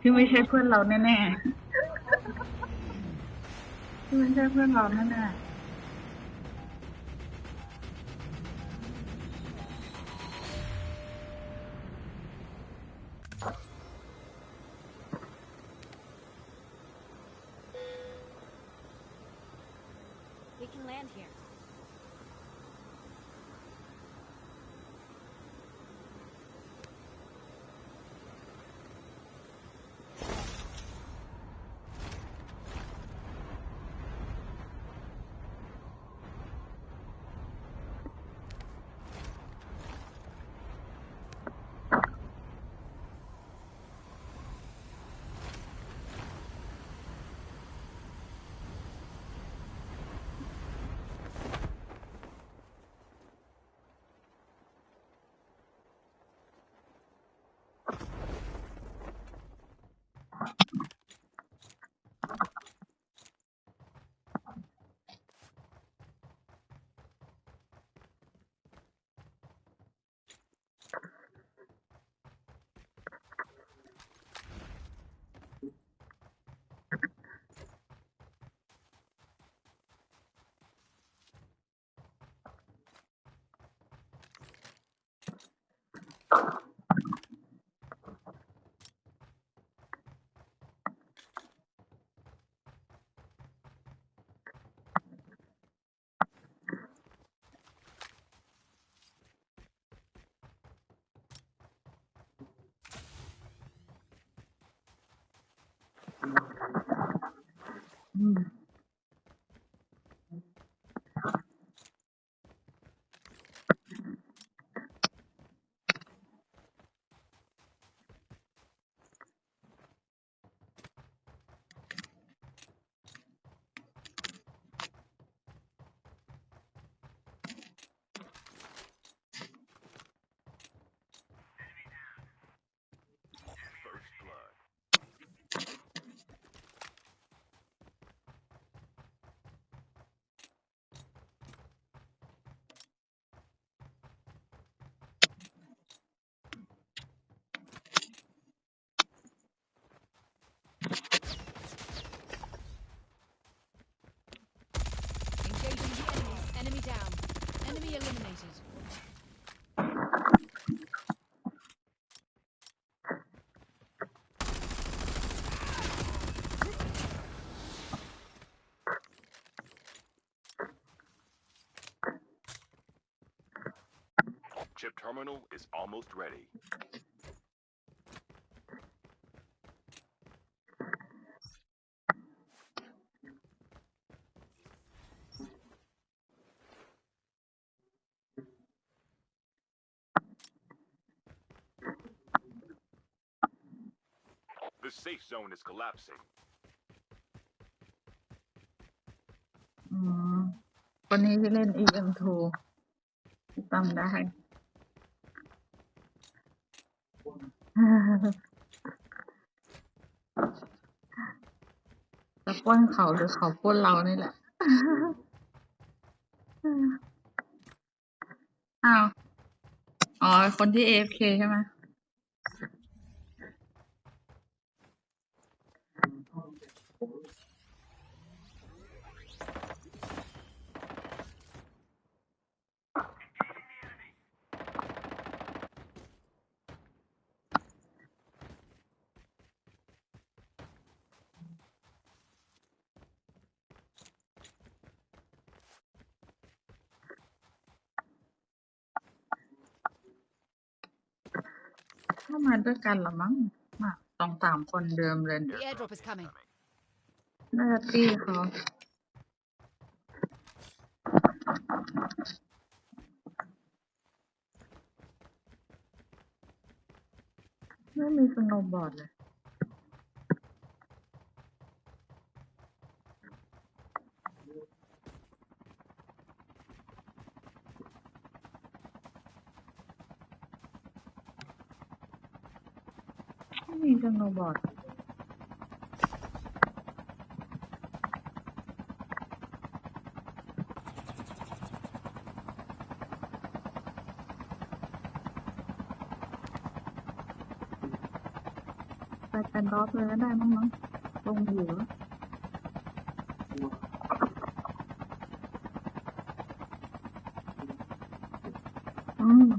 ที่ไม่ใช่เพื่อนเราแน่ๆที่ไม่ใช่เพื่อนเราแน่ๆ Mm-hmm. 'Chip terminal is almost ready. 'The safe zone is collapsing. อืมวันนี้จะเล่น EM2 จำได้ ล้นเขาหรือเขาปล้นเรานี่แหละ อ้าว อ๋อ คนที่ AFK ใช่ไหม มาด้วยกันเหรอมั้งมาสองสามคนเดิมเลย The airdrop is coming. น่าจะตี้เขาไม่มีสโนว์บอร์ดเลย ไมีจังโนบอดไปเป็นรอบเลยก็ได้มั้งเนาะลงอยู่แล้วอืม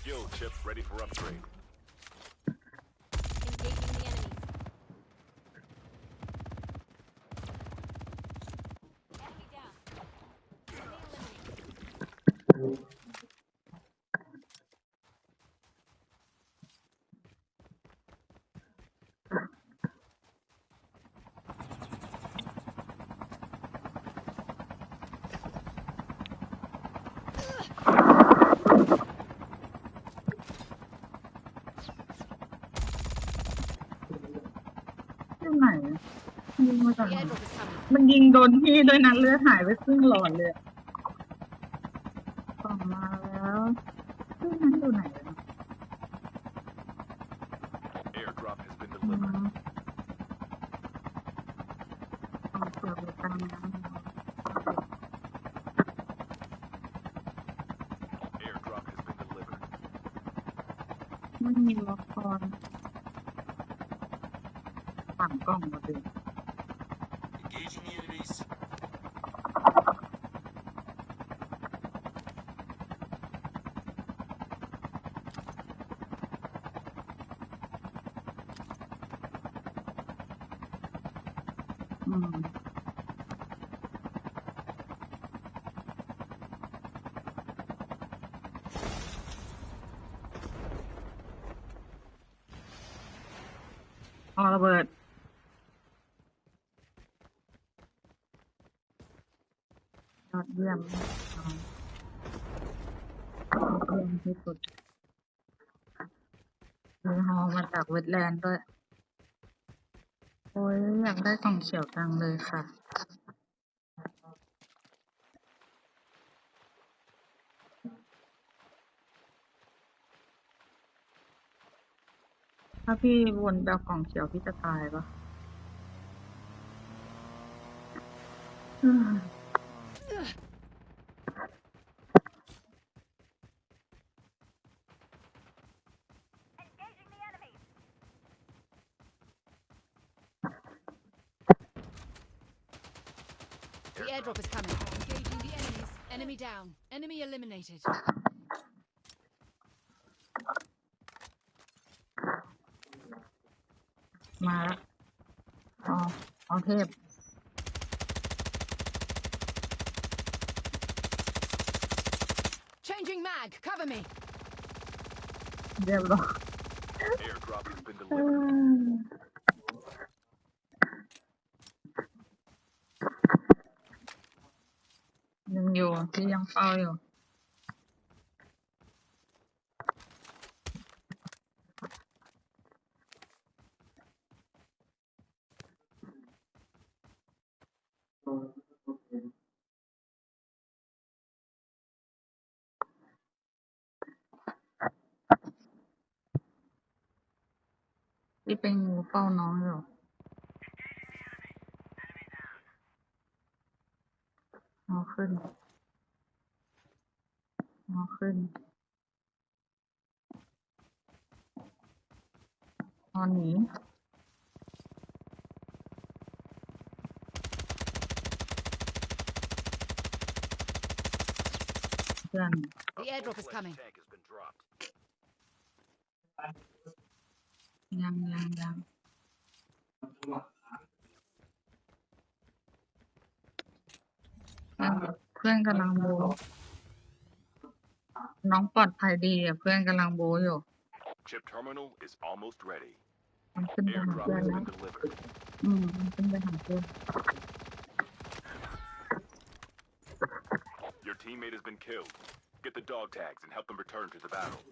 Skill chip ready for upgrade. Engaging the enemies. Enemy down. Enemy eliminated. ที่ไหนอะยิงมาจาก The ไหน airdrop is coming. มันยิงโดนพี่ด้วยนะเลือดหายไปครึ่งหลอดเลยอะกล่องมาแล้วที่นั้นอยู่ไหนอะ Airdrop has been อื delivered. มเอาเกี่ยวกับการน้ Airdrop has been delivered. ำไม่มีละครสามกล่องมาดิ Engaging the enemies. อืมเอระเบิดยอดเยี่ยมยอดเยี่ยมที่สุดมีฮอมาจากเวทแลนด์ด้วย อ้ยอยากได้กล่องเขียวจังเลยค่ะ ถ้าพี่วนแบบกล่องเขียวพี่จะตายปะอืม eliminated. มาแล้วอ๋อเอาเทพ Changing mag. Cover me. เรียบร้อย Airdrop has been อื delivered. มยังอยู่พี่ยังเฝ้าอยู่ ที่เป็นงูเฝ้าน้องอยู่เอาขึ้นเอาขึ้นตอนนี้เพื่อน The airdrop is coming. Tank has been dropped. ยังยังยังเพื่อนเพื่อนกำลังโบะน้องปลอดภัยดีอะเพื่อนกำลังโบะอยู่ Chip terminal is almost ready. มันขึ้นไปหา Airdrop เพื่อน has แล้ว been delivered. อืมมันขึ้นไปหาเพื่อน Your teammate has been killed. Get the dog tags and help them return to the battle.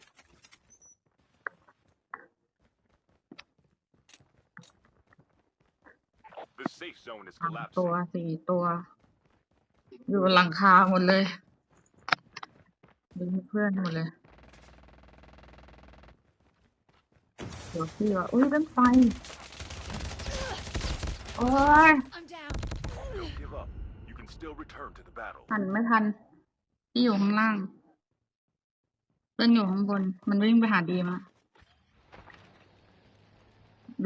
Safe zone is สามตัว collapsing. สี่ตัว อยู่บนหลังคาหมดเลยดูเพื่อนหมดเลยเดี๋ยวพี่ว่าอุ้ยเป็นไฟโอ้ย I'm down. Don't give up. You can still return to the battle. หันไม่ทันที่อยู่ข้างล่าง เพื่อนอยู่ข้างบน มันวิ่งไปหาดีมา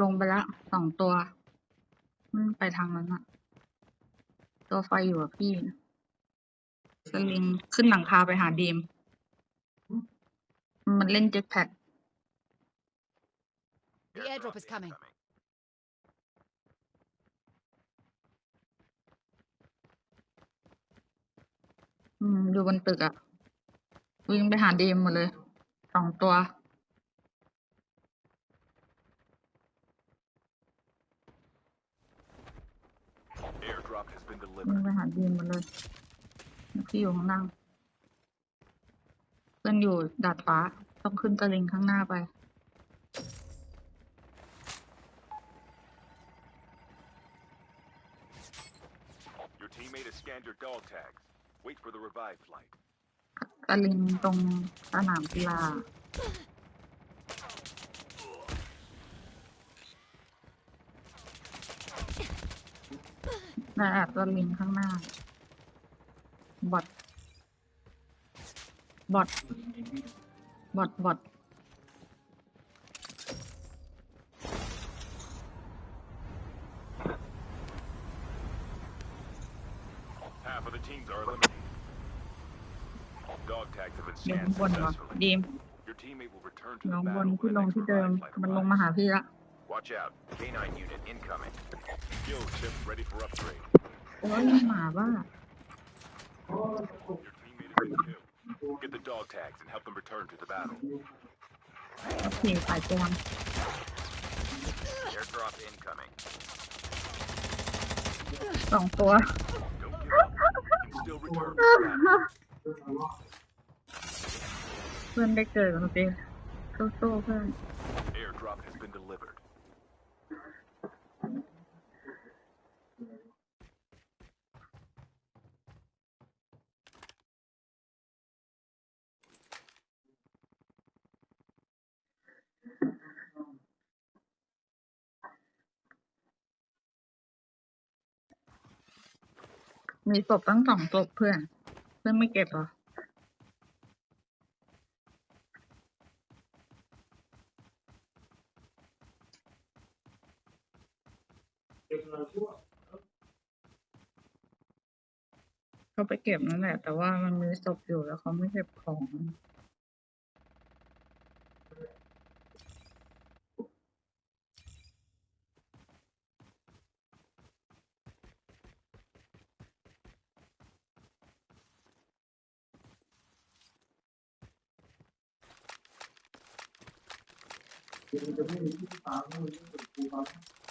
ลงไปแล้วสองตัว มันไปทางนั้นอะตัวไฟอยู่กับพี่สลิงขึ้นหลังคาไปหาดีมมันเล่นเจ็ตแพ็ก The airdrop is coming. อืมอยู่บนตึกอะวิ่งไปหาดีมหมดเลยสองตัว Airdrop has been วิ่ง delivered. ไปหาดีมหมดเลยแล้วพี่อยู่ข้างล่างเพื่อนอยู่ดาดฟ้าต้องขึ้นตะลิงข้างหน้าไป Your teammate has scanned your dog tags. Wait for the revive flight. ตะลิงตรงสนามกีฬา และแอบตะลิงข้างหน้า บอดบอดบอดบอด Half of the teams are eliminated. Dog tags have been อยู่ scanned ข้างบนวะ successfully. ดีม Your teammate will return อยู่ to the ข้างบน battle ที่ when ล the ง next ที่เดิม revive flight มันลงมา arrives. หาพี่ละ Watch out. Canine unit incoming. Yo, chip ready for upgrade. โอ้ยหมาบ้า Your teammate has been killed. Get the dog tags and help them return to the battle. โอเคสายตัว Airdrop incoming. สองตัว Don't give up. You can still return to the battle. เพื่อนได้เกิดกันสิสู้ๆเพื่อน มีศพตั้งสองศพเพื่อน เพื่อนไม่เก็บเหรอ เขาไปเก็บนั่นแหละ แต่ว่ามันมีศพอยู่แล้วเขาไม่เก็บของ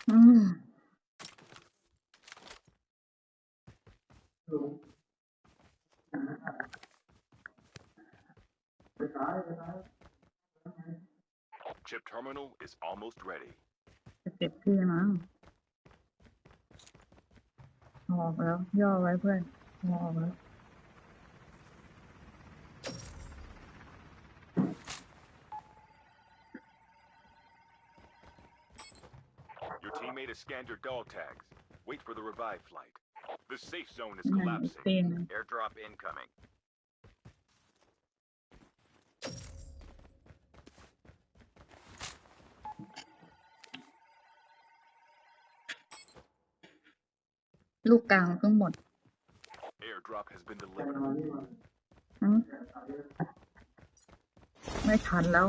อืม Chip terminal is almost ready. จะเก็บพี่มั้งเอาออกแล้วย่อไว้เพื่อนเอาออกแล้ว Your teammate has scanned your dog tags. Wait for the revive flight. The safe zone is นั่นอีก collapsing. ตีน Airdrop incoming. ลูกกลางเพิ่งหมด Airdrop has been delivered. อืมไม่ทันแล้ว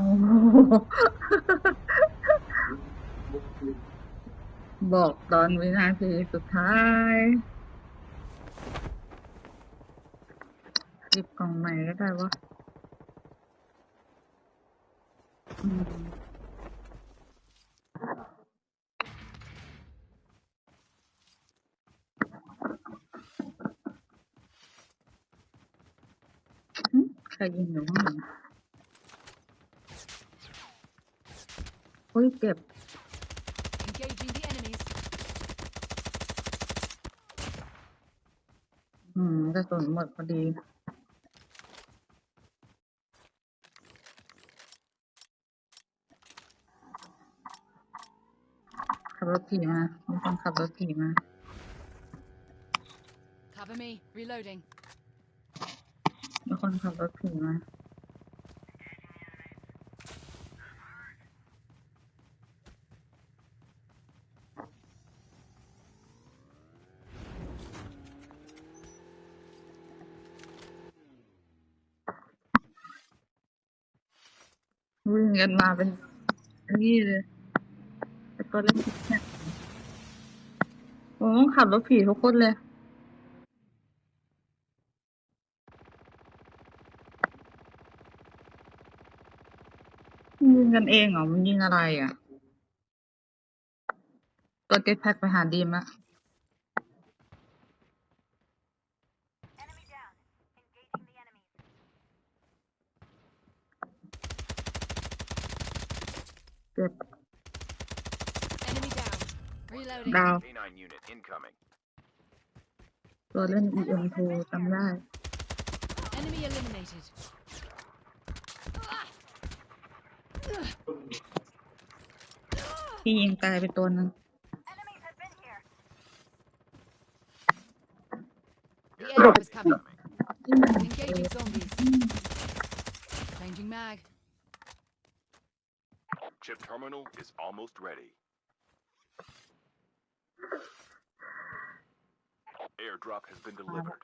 บอกตอนวินาทีสุดท้ายหยิบกล่องใหม่ก็ได้วะอืมหึใครยิงอยู่ห้องอุ้ยเจ็บ Engaging the enemies. อืม กระสุนหมดพอดีขับรรถผีมามีคนขับรถผีมา Cover me. Reloading. มีคนขับรถผีมา วิ่งกันมาเป็นนนี้เลยไอ้ตัวเล่นผีเนี่ยโอ้ต้องขับรถผีทุกคนเลย ยิงกันเองเหรอ มันยิงอะไรอะ ตัวเจ็ตแพ็กไปหาดีมละ จ็บ Enemy down. Reloading. ดาว K9 unit incoming. ตัวเล่น EM2 จำได้ Enemy eliminated. ที่ยิงตายไปตัวหนึ่ง The Airdrop airdrop is coming. incoming. Engaging zombies. Changing mag. Chip terminal is almost ready. Airdrop has been delivered.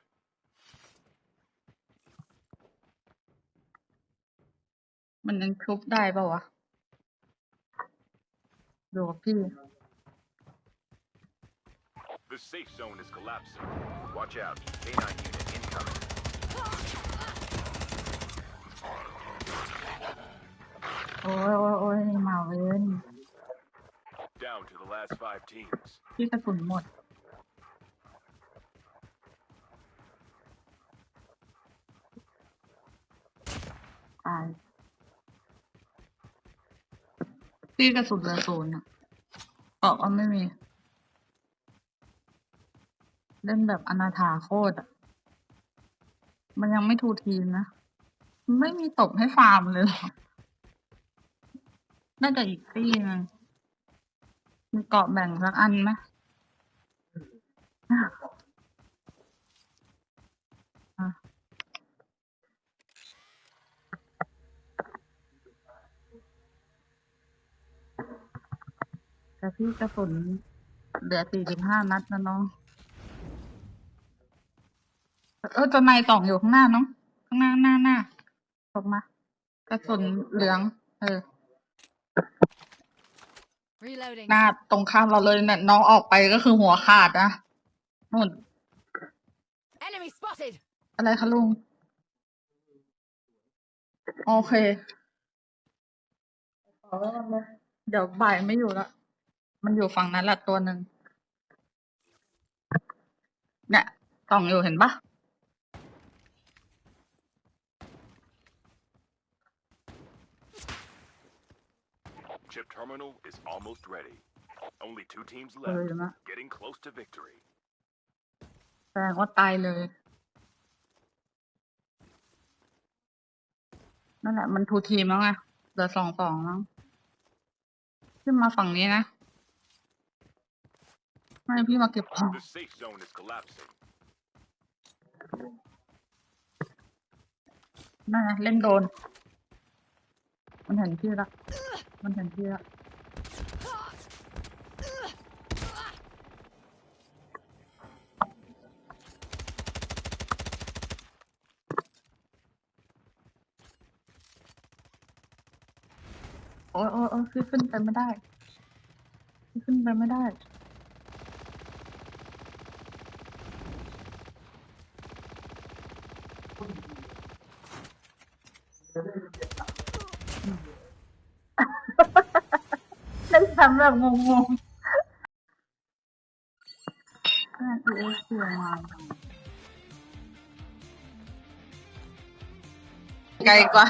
มันยังทุบได้ปะวะดูกับพี่ The safe zone is collapsing. Watch out. K9 unit โอ้ยโอ้ยโอ้ยมาเว้น Down to the last five teams. พี่กระสุนหมด ตายพี่กระสุนเหลือศูนย์อะเกาะก็ไม่มี เล่นแบบอนาถาโคตรอะ มันยังไม่ทูทีมนะ ไม่มีตกให้ฟาร์มเลยเหรอ น่าจะอีกที่นึงมีเกาะแบ่งสักอันไหมอะแต่พี่กระสุนเหลือสี่สิบห้านัดนะน้อง เออตัวในต่องอยู่ข้างหน้าน้อง ข้างหน้าหน้าหน้าตกมากระสุนเหลือง เออ Reloading. หน้าตรงข้ามเราเลยเนี่ยน้องออกไปก็คือหัวขาดนะนู่น Enemy spotted. อะไรคะลุง โอเคเอาไว้ก่อนเลยเดี๋ยวบ่ายไม่อยู่ละ มันอยู่ฝั่งนั้นแหละตัวหนึ่งเนี่ยส่องอยู่เห็นปะ Chip terminal is almost ready. Only two teams เออ left. นะ Getting close to victory. แสดงว่าตายเลย นั่นแหละ มันทูทีมแล้วไงเหลือสองสองแล้วขึ้นมาฝั่งนี้นะไม่พี่มาเก็บของ The safe zone is collapsing. นั่นไงเล่นโดน มันเห็นพี่ละ มันเห็นพี่ละโอ้ยโอ้ยโอ้ยขึ้นไปไม่ได้ ขึ้นไปไม่ได้ เล่นทำ แบบงงๆน่าจะเอเสียมาไกลกว่า